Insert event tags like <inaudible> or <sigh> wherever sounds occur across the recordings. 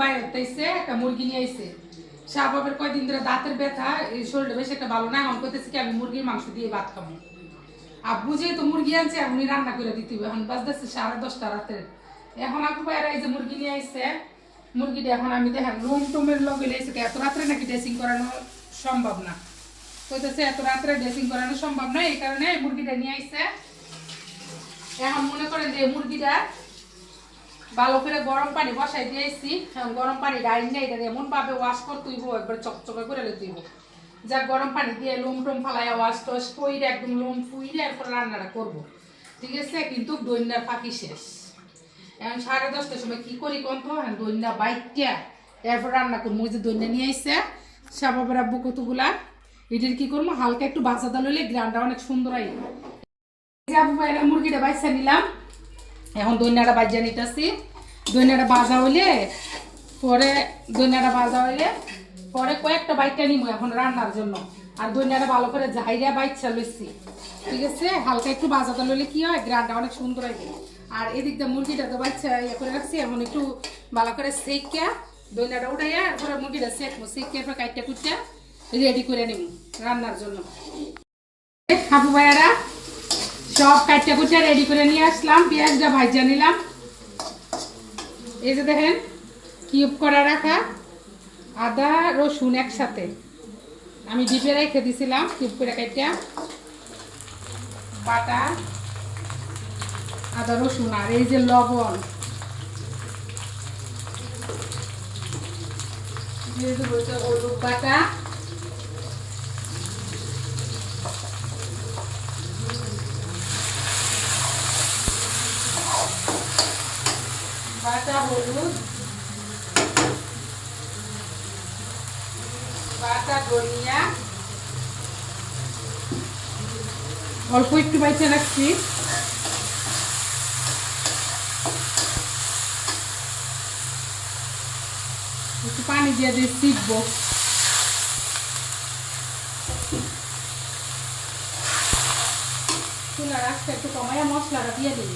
বাইরে দাঁতের ব্যথা, এই বেশ একটা ভালো না, এখন কইতেছে কি আমি মুরগির মাংস দিয়ে ভাত খাব। আব্বু যেহেতু মুরগি আনছে আমি রান্না করে দিতে হবে। এখন বাজতেছে সাড়ে দশটা রাতের এখন আপু এই যে মুরগি নিয়ে আইছে, মুরগিটা এখন আমি দেখেন, রুম টুমের লগে এত রাত্রে নাকি ড্রেসিং করানো সম্ভব না। কইতেছে, এত ড্রেসিং করানো সম্ভব না এই কারণে মুরগিটা নিয়ে এখন মনে করেন যে মুরগিটা ভালো করে গরম পানি বসাই দিয়েছি গরম পানি ডাইন নেই এটা এমন ওয়াশ করতে হইব, একবার চকচকে করে যা গরম পানি দিয়ে লোম টোম ফালাইয়া ওয়াশ টস কইরে একদম লোম ফুইরে এরপর রান্নাটা করব। ঠিক আছে, কিন্তু দৈন্যার ফাঁকি শেষ। এখন সাড়ে দশটার সময় কি করি কোন তো? হ্যাঁ বাইকটা এরপর রান্না করব। ওই যে দৈন্যা নিয়ে আইসে সাবাবের আব্বু কতগুলা এটার কি করব হালকা একটু বাজা দাল হইলে গ্রানটা অনেক সুন্দর আই মুরগিটা বাইসা নিলাম। এখন দৈন্যাটা বাজিয়া নিতেছি। দৈন্যাটা বাজা হইলে পরে দৈন্যাটা বাজা হইলে পরে কয়েকটা বাইকটা নিব এখন রান্নার জন্য। আর দৈন্যাটা ভালো করে ঝাইরা বাইচ্ছা লইছি। ঠিক আছে? হালকা একটু বাজাতে লইলে কি হয়? গ্রানটা অনেক সুন্দর হয়। আর এদিক দিয়ে মুরগিটা তো বাচ্চা ইয়ে করে রাখছি। এখন একটু ভালো করে সেকিয়া দৈন্যাটা উঠাইয়া এরপরে মুরগিটা সেকবো। সেকিয়া এরপর কাইটটা কুটটা রেডি করে নিব রান্নার জন্য। হাবু ভাইয়ারা, সব কাটটা কুটটা রেডি করে নিয়ে আসলাম পেঁয়াজটা ভাজা নিলাম। এই যে দেখেন কিউব করা রাখা, আদা, রসুন একসাথে। আমি ডিপে রেখে দিছিলাম কিউব করে কাটটা বাটা, আদা, রসুন আর এই যে লবণ। বাটা। বাটা হলুদ বাটা ধনিয়া। অল্প একটু বাইচে রাখছি। একটু পানি দিয়ে দিয়ে শিখব চুলা রাখতে একটু কমাইয়া মশলাটা দিয়ে দিই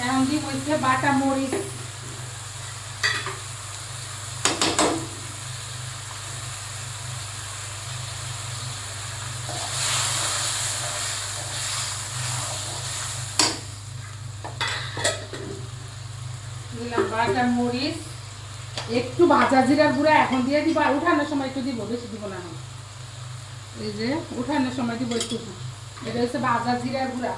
এখন দিব হচ্ছে বাটা মরিচ। দিলাম বাটা মরিচ। একটু ভাজা জিরার গুঁড়া এখন দিয়ে দিব, আর উঠানোর সময় একটু দিব, বেশি দিব না এই যে, উঠানোর সময় দিব একটু। এটা হচ্ছে ভাজা জিরার গুঁড়া।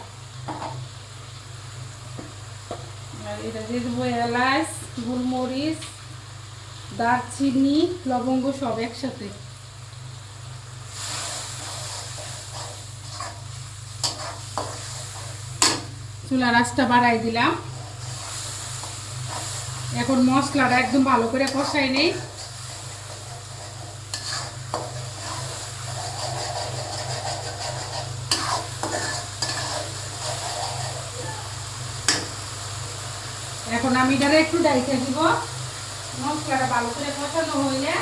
আর এটা দিয়ে দেবো এলাচ, গোলমরিচ, দারচিনি, লবঙ্গ সব একসাথে। চুলা রাসটা বাড়াই দিলাম। এখন মশলাটা একদম ভালো করে কষাই নেই। এখন আমি এটারে একটু ডাইতে দিব। মশলাটা ভালো করে কষানো হইলে।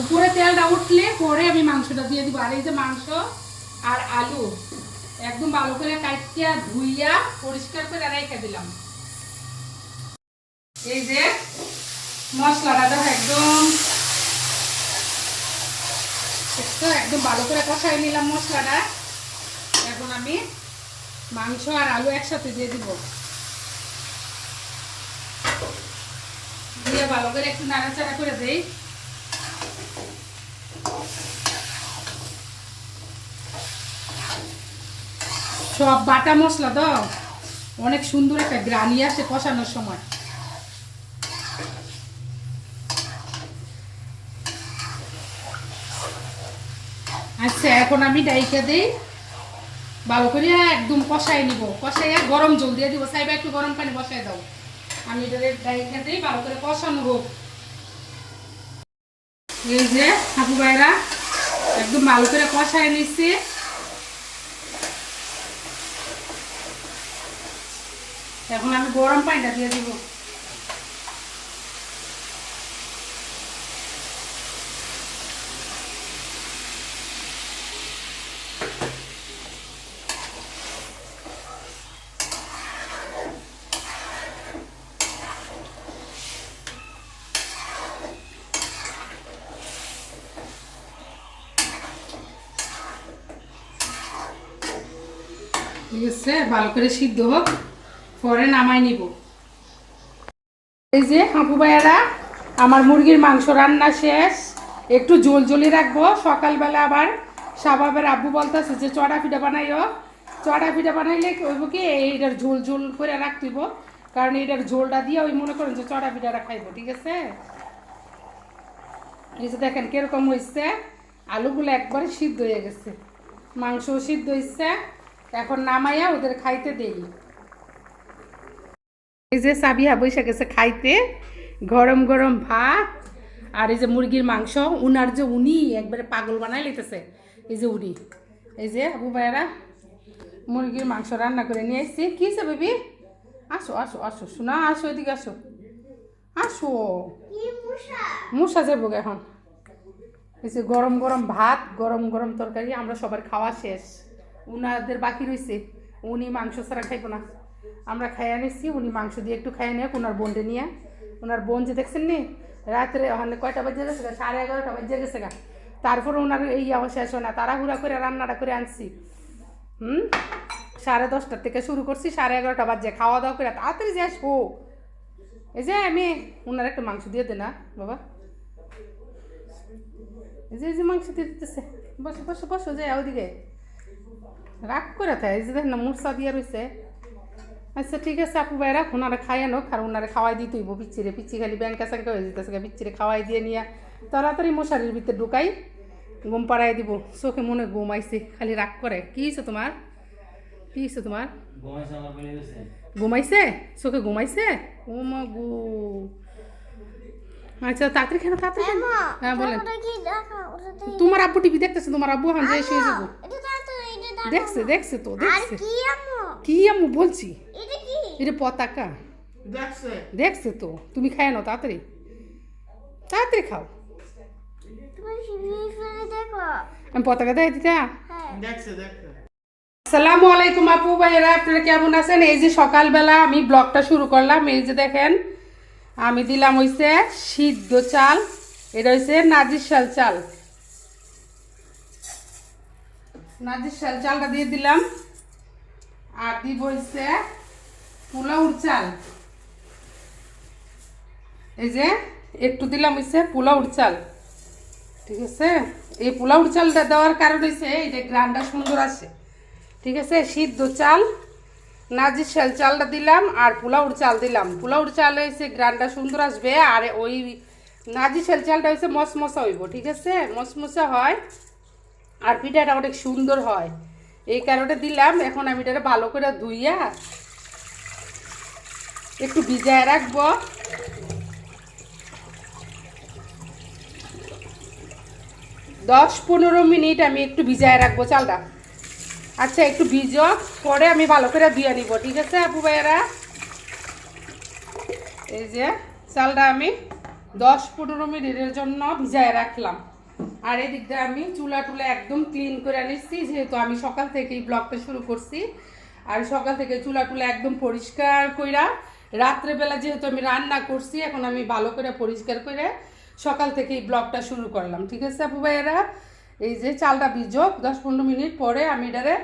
উপরে তেলটা উঠলে পরে আমি মাংসটা দিয়ে দিব। আর এই যে মাংস আর আলু, একদম ভালো করে কাটিয়া ধুইয়া পরিষ্কার করে রেখে দিলাম। এই যে মশলাটা দেখো একদম। একদম ভালো করে কষাই নিলাম মশলাটা। এখন আমি মাংস আর আলু একসাথে দিয়ে দিব। দিয়ে ভালো করে একটু নাড়াচাড়া করে দেই। সব বাটা মশলা তো? অনেক সুন্দর একটা গ্রানি আসে কষানোর সময়। আচ্ছা এখন আমি ডাইকা দিই। ভালো করে একদম কষাই নিব। কষাইয়া গরম জল দিয়ে দিব। সাইবা একটু গরম পানি বসাই দাও। আমি এটা ডাইকা দিই ভালো করে কষানো হোক। এই যে হাপু ভাইরা একদম ভালো করে কষাই নিচ্ছি এখন আমি গরম পানিটা দিয়ে দিব। ঠিক আছে ভালো করে সিদ্ধ হোক, পরে নামাই নিব। এই যে হাঁপু ভাইয়ারা, আমার মুরগির মাংস রান্না শেষ। একটু জল জলি রাখব। সকালবেলা আবার সাবাবের আব্বু বলতেছে যে, চড়া পিঠা বানাইও। চড়া পিঠা বানাইলে কইব কি, এইটার ঝোল ঝোল করে রাখতিব। কারণ এটার ঝোলটা দিয়ে ওই মনে করেন যে, চড়া পিঠাটা খাইবো, ঠিক আছে? এই যে দেখেন কীরকম হয়েছে আলুগুলো একবারে সিদ্ধ হয়ে গেছে। মাংস সিদ্ধ হয়েছে এখন নামাইয়া ওদের খাইতে দেই। এই যে সাবিহা বৈশা গেছে খাইতে গরম গরম ভাত আর এই যে মুরগির মাংস। উনার যে উনি একবারে পাগল বানাই লইতেছে এই যে উনি। এই যে আবু ভাইয়েরা মুরগির মাংস রান্না করে নিয়ে এসছি কি সে বেবি? আসো আসো আসো শোনা আসো এদিকে আসো। আসো। মুসা যাব এখন। এই যে গরম গরম ভাত গরম গরম তরকারি আমরা সবার খাওয়া শেষ। উনাদের বাকি রয়েছে উনি মাংস ছাড়া খাইবো না। আমরা খাইয়ে নিচ্ছি উনি মাংস দিয়ে একটু খাইয়ে নিয়ে ওনার বোনটা নিয়ে। ওনার বোন যে দেখছেন নি, রাত্রে ওখানে কয়টা বাজে গেছে গা? সাড়ে এগারোটা বাজে গেছে গা। তারপর ওনার এই শেষ হয় না, তাড়াহুড়া করে রান্নাটা করে আনছি। হুম? সাড়ে দশটার থেকে শুরু করছি, সাড়ে এগারোটা বাজে, খাওয়া দাওয়া করে তাড়াতাড়ি যে আসব। এই যে আমি ওনার একটা মাংস দিয়ে দে না, বাবা। এই যে মাংস দিয়ে দিতেছে। বসো বসো বসো যে ওদিকে। রাগ করে থাকে এই যে দেখেন না মূর্ছা দিয়ে রয়েছে আচ্ছা ঠিক আছে আপু ভাইরা ওনারা খাই আনো আর ওনারা খাওয়াই দিতে হইব পিচ্ছিরে পিচ্ছি খালি ব্যাংকা স্যাংকা হয়ে যেতেছে পিচ্ছিরে খাওয়াই দিয়ে নিয়ে তাড়াতাড়ি মশারির ভিতরে ঢুকাই ঘুম পাড়াই দিব। চোখে মনে ঘুম আইছে খালি রাগ করে। কি হয়েছে তোমার? কি হয়েছে তোমার? ঘুমাইছে আমার ঘুমাইছে? চোখে ঘুমাইছে? ও মা গো। আচ্ছা তাড়াতাড়ি কেন তাড়াতাড়ি হ্যাঁ বলেন। তোমার আব্বু টিভি দেখতেছে তোমার আব্বু হান যে শুয়ে যাব। দেখছে দেখছে তো আর দেখছে। কি আম্মু? আমি বলছি? এটা কি? এটা পতাকা। দেখছে। দেখছে তো তুমি খায় নাও তাড়াতাড়ি। তাড়াতাড়ি খাও। আমি পতাকা দেয় দিতা হ্যাঁ। দেখছে দেখছে। আসসালামু আলাইকুম আপু ভাইয়েরা আপনারা কেমন আছেন? এই যে সকালবেলা আমি ব্লগটা শুরু করলাম এই যে দেখেন আমি দিলাম হইছে সিদ্ধ চাল এটা হইছে নাজির শাল চাল। নাজির শাল, চালটা দিয়ে দিলাম। আর দিব হইছে পোলাউর চাল। এই যে, একটু দিলাম হইছে পোলাউর চাল। ঠিক আছে? এই পোলাউর চালটা দেওয়ার কারণ হইছে এই যে গ্রানটা সুন্দর আছে। ঠিক আছে? সিদ্ধ চাল, নাজির শাল চালটা দিলাম আর পোলাউর চাল দিলাম। পোলাউর চাল হয়েছে গ্রানটা সুন্দর আসবে আর ওই নাজির শাল চালটা হয়েছে মশমশা হইব, ঠিক আছে? মশমশা হয়। আর পিঠাটা অনেক সুন্দর হয়। এই কারণে দিলাম, এখন আমি এটা ভালো করে ধুইয়া একটু ভিজায় রাখব। দশ পনেরো মিনিট আমি একটু ভিজায় রাখব, চালটা। আচ্ছা একটু ভিজো, পরে আমি ভালো করে ধুয়ে নিব, ঠিক আছে, আপু ভাইয়েরা? এই যে, চালটা আমি দশ পনেরো মিনিটের জন্য ভিজায় রাখলাম। আর এদিক দিয়ে আমি চুলা টুলা একদম ক্লিন করে নিচ্ছি যেহেতু আমি সকাল থেকেই ব্লগটা শুরু করছি। আর সকাল থেকে চুলা টুলা একদম পরিষ্কার কইরা, রাত্রেবেলা যেহেতু আমি রান্না করছি, এখন আমি ভালো করে পরিষ্কার করে সকাল থেকেই ব্লগটা শুরু করলাম, ঠিক আছে আপু ভাইয়েরা? এই যে চালটা ভিজোক, দশ পনেরো মিনিট পরে আমি এটারে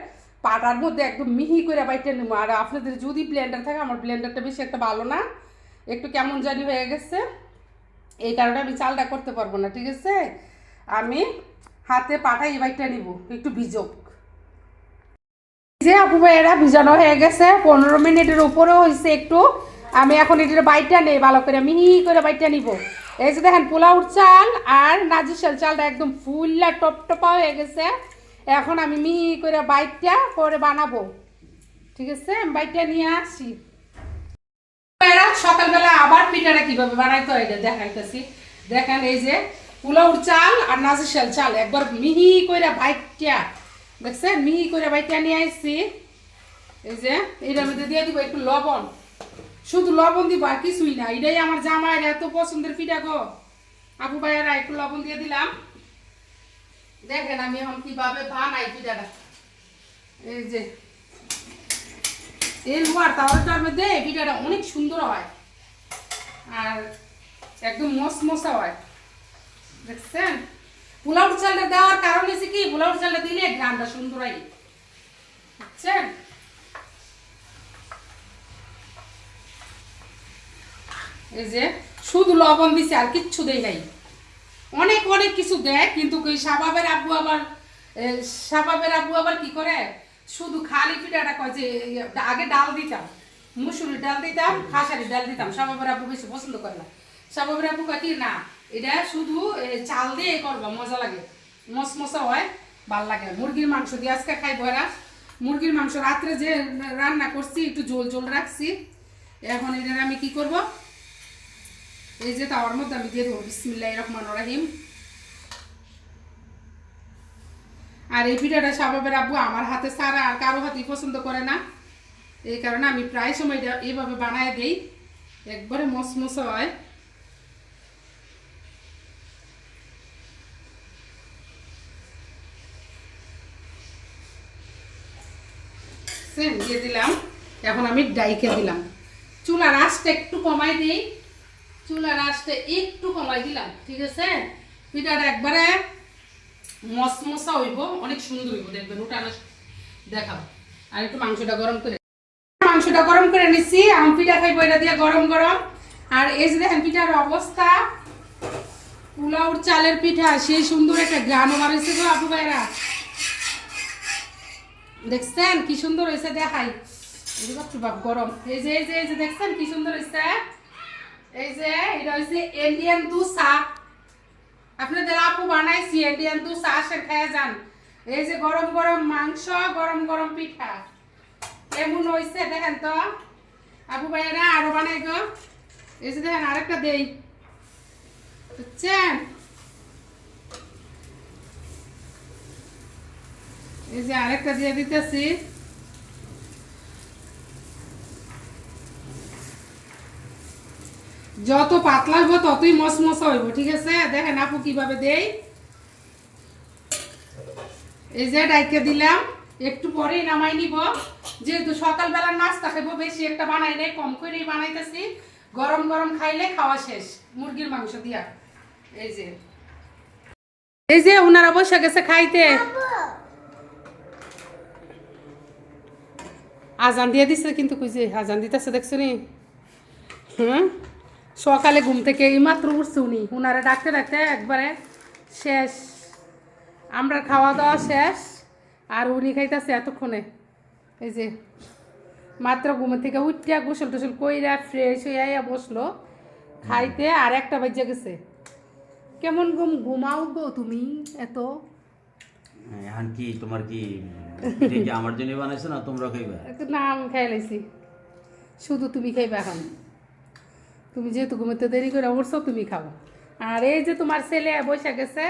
পাটার মধ্যে একদম মিহি করে বাইটে নেব। আর আপনাদের যদি ব্লেন্ডার থাকে, আমার ব্লেন্ডারটা বেশি একটা ভালো না। একটু কেমন জানি হয়ে গেছে। এই কারণে আমি চালটা করতে পারব না, ঠিক আছে? আমি হাতে পাটাই এই বাইকটা নিব, একটু ভিজোক। যে আপু ভাইয়েরা, ভিজানো হয়ে গেছে। পনেরো মিনিটের উপরেও হয়েছে একটু। আমি এখন এটার বাইটটা নেই, ভালো করে মিহি করে বাইটটা নিব। এই যে দেখেন পোলাউর চাল আর নাজিসাল চালটা একদম ফুল্লা টপ টপা হয়ে গেছে। এখন আমি মিহি করে বাইটটা পরে বানাবো। ঠিক আছে? আমি বাইটটা নিয়ে আসি। সকালবেলা আবার পিঠাটা কীভাবে বানাইতে হয় দেখাইতেছি। দেখেন এই যে পোলাউর চাল আর নাজিসাল চাল। একবার মিহি করে বাইটটা দেখছেন? মিহি করে বাইটটা নিয়ে আসছি এই যে, এটার মধ্যে দিয়ে দিব একটু লবণ। শুধু লবণ দিব আর কিছুই না। এটাই আমার জামাইয়ের এত পছন্দের পিঠা গো। আপু ভাইয়েরা, একটু লবণ দিয়ে দিলাম। দেখেন আমি এখন কীভাবে বানাই পিঠাটা। এই যে এই লোহার তাওয়াটার মধ্যে পিঠাটা অনেক সুন্দর হয়। আর একদম মশমশা হয়। দেখছেন পোলাও চালটা দেওয়ার কারণ হচ্ছে কি? পোলাও চালটা দিলে গ্রামটা সুন্দর হয়। বুঝছেন? এই যে, শুধু লবণ দিছে আর কিচ্ছু দেই নাই। অনেক অনেক কিছু দেয়, কিন্তু সাবাবের আব্বু আবার সাবাবের আব্বু আবার কি করে? শুধু খালি পিঠাটা কয় যে আগে ডাল দিতাম, মুসুরির ডাল দিতাম খাসারি ডাল দিতাম। সাবাবের আব্বু বেশি পছন্দ করে না। সাবাবের আব্বু কয় কি, না এটা শুধু চাল দিয়ে করবা, মজা লাগে। মসমসা হয়, ভালো লাগে। মুরগির মাংস দিয়ে আজকে খাই বয়রা মুরগির মাংস রাত্রে যে রান্না করছি, একটু জোল জোল রাখছি। এখন এটা আমি কি করব? এই যে তাওয়ার মধ্যে আমি দিয়ে দেবো। বিসমিল্লাহ রহমান রাহিম। আর এই পিঠাটা স্বভাবের আব্বু আমার হাতে ছাড়া আর কারও হাতেই পছন্দ করে না। এই কারণে আমি প্রায় সময় এটা এইভাবে বানায় দিই। একবারে মসমস হয়। সেন দিয়ে দিলাম। এখন আমি ডাইকে দিলাম। চুলার আঁচটা একটু কমাই দিই। চুলার আঁচটা একটু কমাই দিলাম, ঠিক আছে? পিঠাটা একবারে মসমসা হইব, অনেক সুন্দর হইব, দেখবেন, উঠানো দেখাবো। আর একটু মাংসটা গরম করে মাংসটা গরম করে নিচ্ছি আম পিঠা খাইবো, এটা দিয়ে গরম গরম। আর এই যে দেখেন, পিঠার অবস্থা। পোলাউর চালের পিঠা, সেই সুন্দর একটা গ্রানও বাড়াইছে গো আপু ভাইরা। দেখছেন কি সুন্দর হয়েছে দেখাই। বাপ, গরম। এই যে এই যে এই যে দেখছেন কি সুন্দর হয়েছে? এই যে, এটা হচ্ছে ইন্ডিয়ান দুসা আপনাদের আপু বানাইছি ইন্ডিয়ান দুসা আসেন খেয়ে যান। এই যে গরম গরম মাংস, গরম গরম পিঠা। এমন হয়েছে দেখেন তো? আপু ভাইয়েরা আরও বানাই গো। এই যে দেখেন আরেকটা দেই। বুঝছেন? এই যে আরেকটা দিয়ে দিতেছি। যত পাতলা হইব, ততই মসমস হইব, ঠিক আছে? দেখেন আপু কীভাবে দেই। এই যে ডাইকে দিলাম, একটু পরেই নামাই নিব। যেহেতু সকালবেলা নাস্তা খাইবো, বেশি একটা বানাই নাই, কম করেই বানাইতেছি। গরম গরম খাইলে খাওয়া শেষ, মুরগির মাংস দিয়া। এই যে। এই যে ওনারা বসে গেছে খাইতে। আজান দিয়ে দিছে, কিন্তু যে আজান দিতেছে দেখছ নি? হ্যাঁ? সকালে ঘুম থেকে এই মাত্র উঠছে উনি। উনারা ডাকতে ডাকতে একবারে শেষ। আমরা খাওয়া দাওয়া শেষ, আর উনি খাইতেছে এতক্ষণে। এই যে, মাত্র ঘুমের থেকে উঠিয়া গোসল টোসল কইরা ফ্রেশ হইয়া বসল। খাইতে আর একটা বাজে গেছে। কেমন ঘুম? ঘুমাও গো তুমি, এত এখন কি তোমার কি এটা কি আমার জন্য বানাইছো না তোমরা খাইবা? একটু নাম খাই লাইছি। শুধু তুমি খাইবা এখন। তুমি যেহেতু ঘুমাতে দেরি করে উঠছো তুমি খাও। আর এই যে তোমার ছেলে বসে গেছে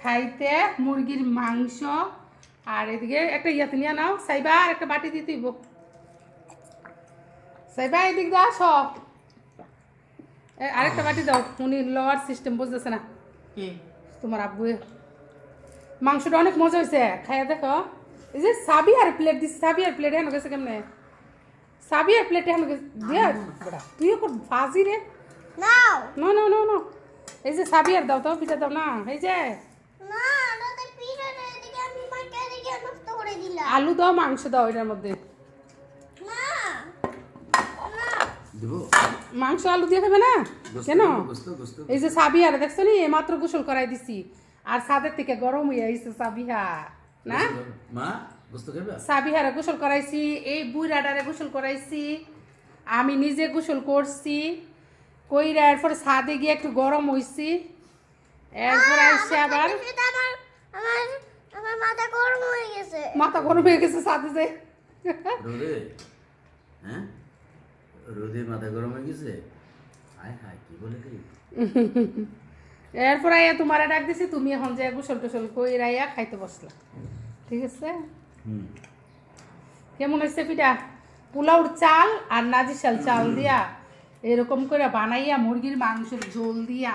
খাইতে মুরগির মাংস আর এদিকে একটা ইয়াতে নিয়ে নাও। সাইবা আর একটা বাটি দিতে হইব সাইবা এদিক দিয়ে সব এ, আরেকটা বাটি দাও। উনি লোয়ার সিস্টেম বুঝতেছে না। তোমার আব্বু মাংসটা অনেক মজা হয়েছে। খাইয়া দেখো। এই যে সাবি আর প্লেট দিচ্ছে সাবি আর প্লেট হেন গেছে কেমনে? সাবি আর প্লেট হেন গেছে দিয়ে তুই এখন ফাজি রে। না না না না। এই যে সাবি আর দাও তো পিঠা দাও না। এই যে। করে আলু দাও মাংস দাও এটার মধ্যে। না না। দেবো। মাংস আলু দিয়ে খাবে না? কেন? এই যে সাবি আর দেখছ নি মাত্র গোসল করাই দিছি। আর ছাদের থেকে গরম হয়ে আইছে সাবিহা না? মা সাবিহারে গোসল করাইছি এই বুড়াডারে গোসল করাইছি আমি নিজে গোসল করছি কইরা এরপর ছাদে গিয়ে একটু গরম হইছি এরপর এসে আবার আমার মাথা গরম হয়ে গেছে। মাথা গরম হয়ে গেছে ছাদে যে। রোদে? হ্যাঁ? রোদে মাথা গরম হয়ে গেছে? হায় হায় কি বলে রে? এরপরে আইয়া তোমারে ডাক দিছি তুমি এখন যে গোসল টোসল কইরা আইয়া খাইতে বসলা। ঠিক আছে? হুম। কেমন হয়েছে পিঠা? পোলাওর চাল আর নাজিশাল চাল দিয়া এরকম করে বানাইয়া মুরগির মাংসের ঝোল দিয়া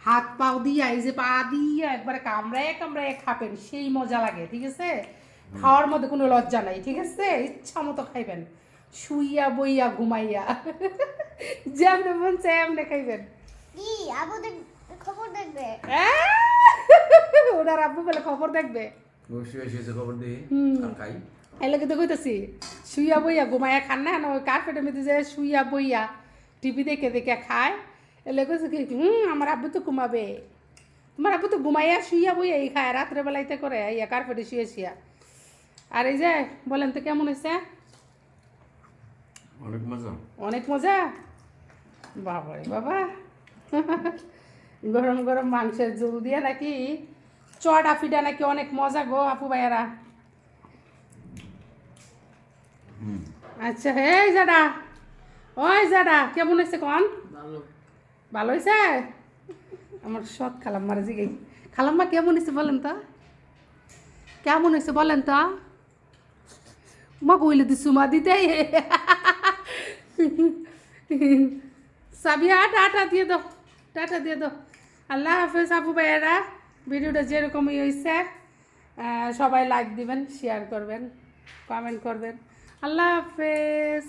হাত পাও দিয়া এই যে পা দিয়া একবারে কামড়ায় কামড়ায় খাবেন সেই মজা লাগে ঠিক আছে? খাওয়ার মধ্যে কোনো লজ্জা নাই ঠিক আছে? ইচ্ছা মতো খাইবেন শুইয়া বইয়া ঘুমাইয়া। <laughs> যেমনে মন চায় এমনি খাইবেন। খবর দেখবে। ওনার আব্বু বলে খবর দেখবে। বসে বসে খবর দিই। হুম। আর খাই। এই লাগে তো কইতেছি শুইয়া বইয়া ঘুমাইয়া খান না ওই কার্পেটের মধ্যে যে শুইয়া বইয়া টিভি দেখে দেখে খায়। এলে কইছে কি হুম আমার আব্বু তো ঘুমাবে। তোমার আব্বু তো ঘুমাইয়া শুইয়া বইয়া এই খায় রাত্রে বেলাইতে করে ইয়া কার্পেটে শুয়ে শুয়া আর এই যে বলেন তো কেমন হয়েছে অনেক মজা। অনেক মজা? বাবারে বাবা। <laughs> গরম গরম মাংসের ঝোল দিয়ে নাকি চটা ফিটা নাকি অনেক মজা গো আপু ভাইয়ারা। আচ্ছা এই জাডা ওই জাডা কেমন হয়েছে কন? ভালো। ভালো হয়েছে আমার সৎ খালাম্মার জিগাই। খালাম্মা কেমন হয়েছে বলেন তো? কেমন হয়েছে বলেন তো? মা কইলে দিছু মা দিতে। সাবিয়া টাটা দিয়ে দাও টাটা দিয়ে দাও। আল্লাহ হাফেজ আপু ভাইয়েরা ভিডিওটা যেরকমই হয়েছে সবাই লাইক দিবেন শেয়ার করবেন কমেন্ট করবেন। আল্লাহ হাফেজ।